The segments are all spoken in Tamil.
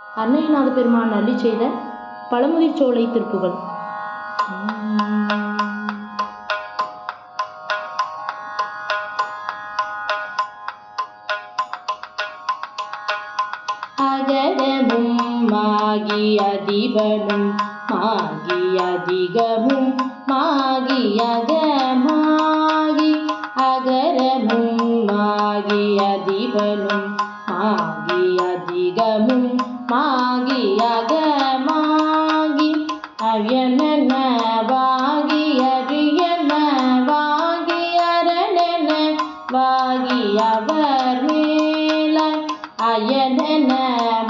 அன்னையநாத பெருமான் அள்ளி செய்த பழமுதிர் சோலை திருப்புகள். அகரமும் மாகி அதிபனும் மாகி அதிகமும் மாகி அகமாகி அகரமும் மாகி அதிபனும் மாகி அதிகமும் மாகி அகமாகி அயனன வாகி அரியன வாகி அரணன வாகி அவர் மேல அயனன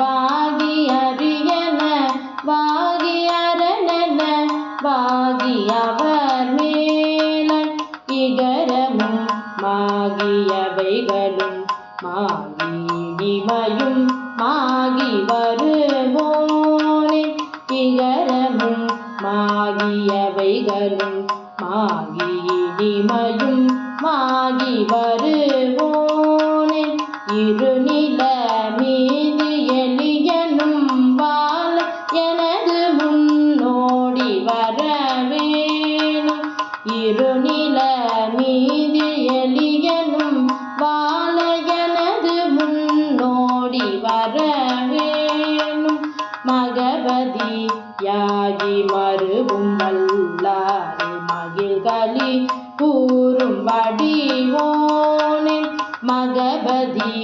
வாகி அரியன வாகி அரணன வாகி அவர் மேல இகரமும் மாகியவைகளும் மாகி ஆகி வருவோனே இகரமும் மாகியவைகளும் மாகி மாகி வருவோனே இருநில மீது எளியனும் வாழ எனது முன்னோடி வரவேணும். இருநில யாகி மறுவும் வல்லாறு மகிழ்களி கூறும் வடிவோனே மகபதி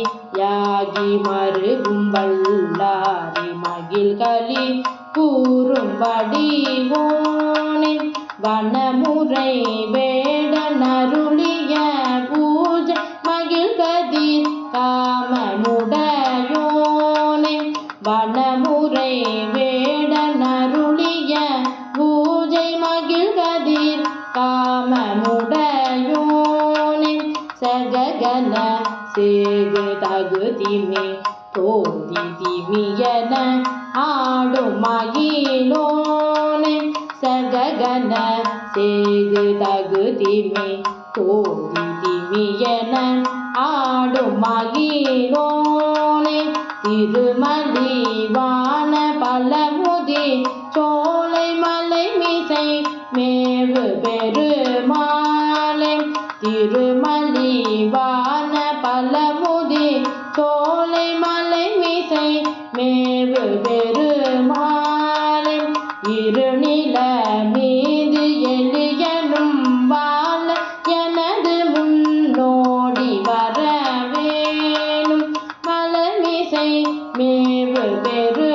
யாகி மறுவும் வல்லாறு மகிழ்களி கூறும் வடிவோனே வனமுறை வேடன் அருளிய பூஜை மகிழ்கதிர் காமமுடையோனே வனமுறை ಗಗನ ಸೇಗತಗುತ್ತಿಮೆ ತೋದಿತಿಮಿಯನ ಆಡು ಮಗಿಲೋನೆ ಸಗಗನ ಸೇಗತಗುತ್ತಿಮೆ ತೋದಿತಿಮಿಯನ ಆಡು மகிழோனே திருமதி வான பலமுதி சோலை மலை மிசை மேவு பெருமா திருமலி வான பலமுதி சோலை மலை மீசை மேவு பெருமாளை இருநில மீது எளியனும் வாழ எனது முன்னோடி வர வேணும் மலமிசை மேவு பெரு